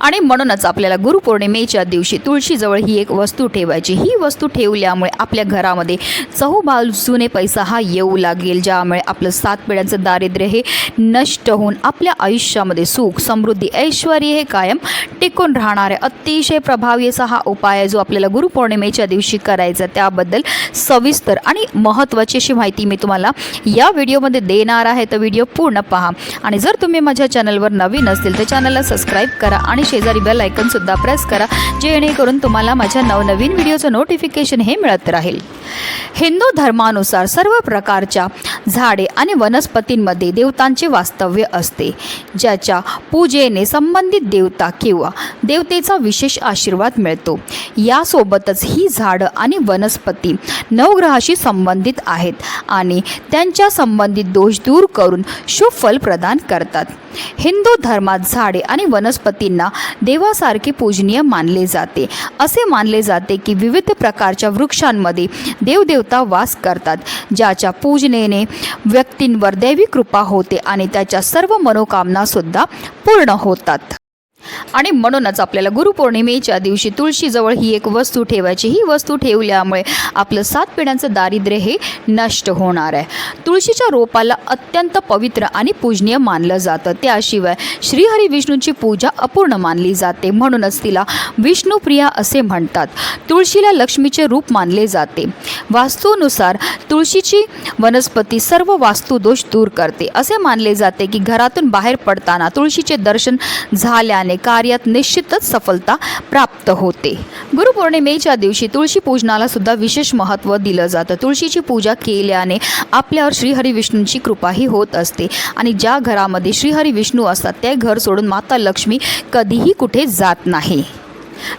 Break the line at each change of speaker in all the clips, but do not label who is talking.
आणि म्हणूनच आपल्याला गुरुपौर्णिमेच्या दिवशी तुळशीजवळ ही एक वस्तू ठेवायची. ही वस्तू ठेवल्यामुळे आपल्या घरामध्ये चहूबाजूने पैसा हा येऊ लागेल ज्यामुळे आपलं सात पिढ्यांचं दारिद्र्य हे नष्ट होऊन आपल्या आयुष्यामध्ये सुख समृद्धी ऐश्वर हे कायम टिकून राहणारे अतिशय प्रभावी असा हा उपाय आहे जो आपल्याला गुरुपौर्णिमेच्या दिवशी करायचा. त्याबद्दल सविस्तर आणि महत्त्वाची अशी माहिती मी तुम्हाला या व्हिडिओमध्ये देणार आहे. तर व्हिडिओ पूर्ण पहा. आणि जर तुम्ही माझ्या चॅनलवर नवीन असतील तर चॅनलला सबस्क्राईब करा आणि शेजारी बेल आयकनसुद्धा प्रेस करा जेणेकरून तुम्हाला माझ्या नवनवीन व्हिडिओचं नोटिफिकेशन हे मिळत राहील. हिंदू धर्मानुसार सर्व प्रकारच्या झाडे आणि वनस्पतींमध्ये देवतांचे वास्तव्य असते ज्याच्या पूजेने संबंधित देवता किंवा देवतेचा विशेष आशीर्वाद मिळतो. यासोबतच ही झाडं आणि वनस्पती नवग्रहाशी संबंधित आहेत आणि त्यांच्या संबंधित दोष दूर करून शुभ फल प्रदान करतात. हिंदू धर्मात झाडे आणि वनस्पतींना देवासारखे पूजनीय मानले जाते. असे मानले जाते की विविध प्रकारच्या वृक्षांमध्ये देवदेवता वास करतात ज्याच्या पूजनेने व्यक्तींवर दैवी कृपा होते आणि त्याच्या सर्व मनोकामनासुद्धा पूर्ण होतात. आणि म्हणूनच आपल्याला गुरुपौर्णिमेच्या दिवशी तुळशीजवळ ही एक वस्तू ठेवायची. ही वस्तू ठेवल्यामुळे आपलं सात पिढ्यांचं दारिद्र्य हे नष्ट होणार आहे. तुळशीच्या रोपाला अत्यंत पवित्र आणि पूजनीय मानलं जातं. त्याशिवाय श्रीहरी विष्णूंची पूजा अपूर्ण मानली जाते. म्हणूनच तिला विष्णुप्रिया असे म्हणतात. तुळशीला लक्ष्मीचे रूप मानले जाते. वास्तूनुसार तुळशीची वनस्पती सर्व वास्तुदोष दूर करते. असे मानले जाते की घरातून बाहेर पडताना तुळशीचे दर्शन झाल्याने कार्यात निश्चितच सफलता प्राप्त होते. गुरुपौर्णिमेच्या दिवशी तुळशी पूजनाला सुद्धा विशेष महत्त्व दिलं जातं. तुळशीची पूजा केल्याने आपल्यावर श्रीहरी विष्णूंची कृपाही होत असते आणि ज्या घरामध्ये श्रीहरी विष्णू असतात ते घर सोडून माता लक्ष्मी कधीही कुठे जात नाही.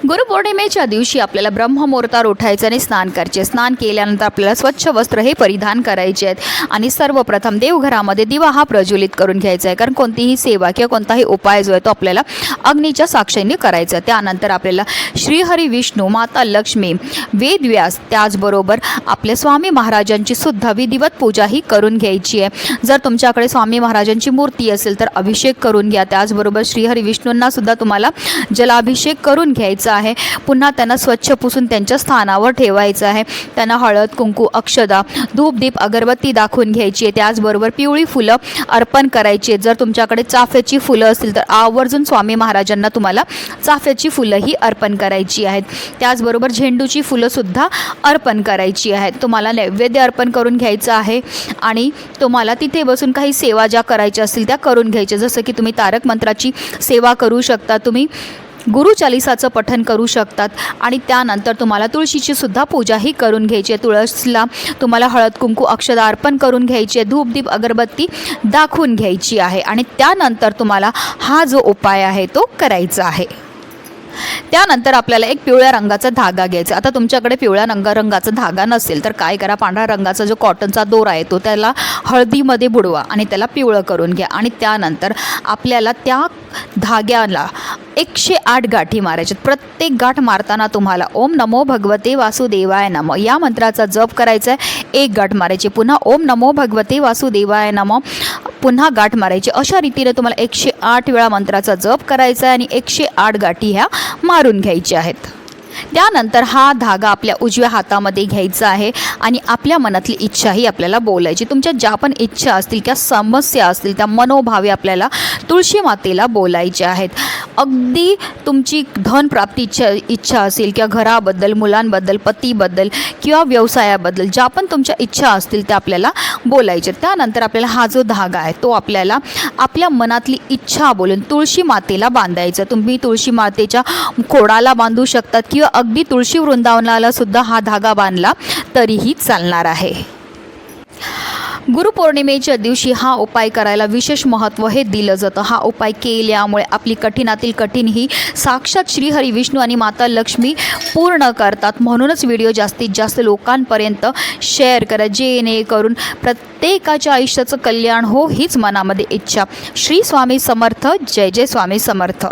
गुरुपौर्णिमेच्या दिवशी आपल्याला ब्रह्ममुहूर्तावर उठायचं आणि स्नान करायचे. स्नान केल्यानंतर आपल्याला स्वच्छ वस्त्र हे परिधान करायचे आहेत. आणि सर्वप्रथम देवघरामध्ये दिवा हा प्रज्वलित करून घ्यायचा आहे. कारण कोणतीही सेवा किंवा कोणताही उपाय जो आहे तो आपल्याला अग्नीच्या साक्षीने करायचा आहे. त्यानंतर आपल्याला श्रीहरी विष्णू माता लक्ष्मी वेदव्यास त्याचबरोबर आपल्या स्वामी महाराजांची सुद्धा विधिवत पूजा ही करून घ्यायची आहे. जर तुमच्याकडे स्वामी महाराजांची मूर्ती असेल तर अभिषेक करून घ्या. त्याचबरोबर श्रीहरी विष्णूंना सुद्धा तुम्हाला जलाभिषेक करून घ्यायचा आहे. पुन्हा त्यांना स्वच्छ पुसून त्यांच्या स्थानावर ठेवायचं आहे. त्यांना हळद कुंकू अक्षदा धूप दीप अगरबत्ती दाखवून घ्यायची आहे. त्याचबरोबर पिवळी फुलं अर्पण करायची आहेत. जर तुमच्याकडे चाफ्याची फुलं असतील तर आवर्जून स्वामी महाराजांना तुम्हाला चाफ्याची फुलंही अर्पण करायची आहेत. त्याचबरोबर झेंडूची फुलंसुद्धा अर्पण करायची आहेत. तुम्हाला नैवेद्य अर्पण करून घ्यायचं आहे आणि तुम्हाला तिथे बसून काही सेवा ज्या करायच्या असतील त्या करून घ्यायच्या. जसं की तुम्ही तारक मंत्राची सेवा करू शकता. तुम्ही गुरुचालिसाचं पठन करू शकतात. आणि त्यानंतर तुम्हाला तुळशीची सुद्धा पूजाही करून घ्यायची आहे. तुळसला तुम्हाला हळद कुंकू अक्षदा अर्पण करून घ्यायची आहे. धूपदीप अगरबत्ती दाखवून घ्यायची आहे. आणि त्यानंतर तुम्हाला हा जो उपाय आहे तो करायचा आहे. त्यानंतर आपल्याला एक पिवळ्या रंगाचा धागा घ्यायचा आता तुमच्याकडे पिवळ्या रंग रंगाचा धागा नसेल तर काय करा? पांढऱ्या रंगाचा जो कॉटनचा दोरा आहे तो त्याला हळदीमध्ये बुडवा आणि त्याला पिवळं करून घ्या. आणि त्यानंतर आपल्याला त्या धाग्याला एकशे आठ गाठी मारायच्यात प्रत्येक गाठ मारताना तुम्हाला ओम नमो भगवते वासुदेवाय नम. या मंत्राचा जप करायचा आहे एक गाठ मारायची. पुन्हा ओम नमो भगवते वासुदेवाय नम. पुन्हा गाठ मारायची. अशा रीतीने तुम्हाला एकशे आठ वेळा मंत्राचा जप करायचा आहे आणि एकशे आठ गाठी ह्या मारून घ्यायच्या आहेत. त्यानंतर हा धागा आपल्या उजव्या हातामध्ये घ्यायचा आहे आणि आपल्या मनातली इच्छाही आपल्याला बोलायची. तुमच्या ज्या पण इच्छा असतील त्या समस्या असतील त्या मनोभावे आपल्याला तुळशी मातेला बोलायच्या आहेत. अगदी तुमची धनप्राप्तीच्या इच्छा असेल किंवा घराबद्दल मुलांबद्दल पतीबद्दल किंवा व्यवसायाबद्दल ज्या पण तुमच्या इच्छा असतील त्या आपल्याला बोलायच्या त्यानंतर आपल्याला हा जो धागा आहे तो आपल्याला आपल्या मनातली इच्छा बोलून तुळशी मातेला बांधायचा. तुम्ही तुळशी मातेच्या खोडाला बांधू शकतात किंवा अगदी तुळशी वृंदावनाला सुद्धा हा धागा बांधला तरीही चालणार आहे. गुरुपौर्णिमेच्या दिवशी हा उपाय करायला विशेष महत्त्व हे दिलं जातं. हा उपाय केल्यामुळे आपली कठीणातील कठीण ही साक्षात श्रीहरी विष्णू आणि माता लक्ष्मी पूर्ण करतात. म्हणूनच व्हिडिओ जास्तीत जास्त लोकांपर्यंत शेअर करा. जेणेकरून प्रत्येकाच्या आयुष्याचं कल्याण हो हीच मनामध्ये इच्छा. श्री स्वामी समर्थ. जय जय स्वामी समर्थ.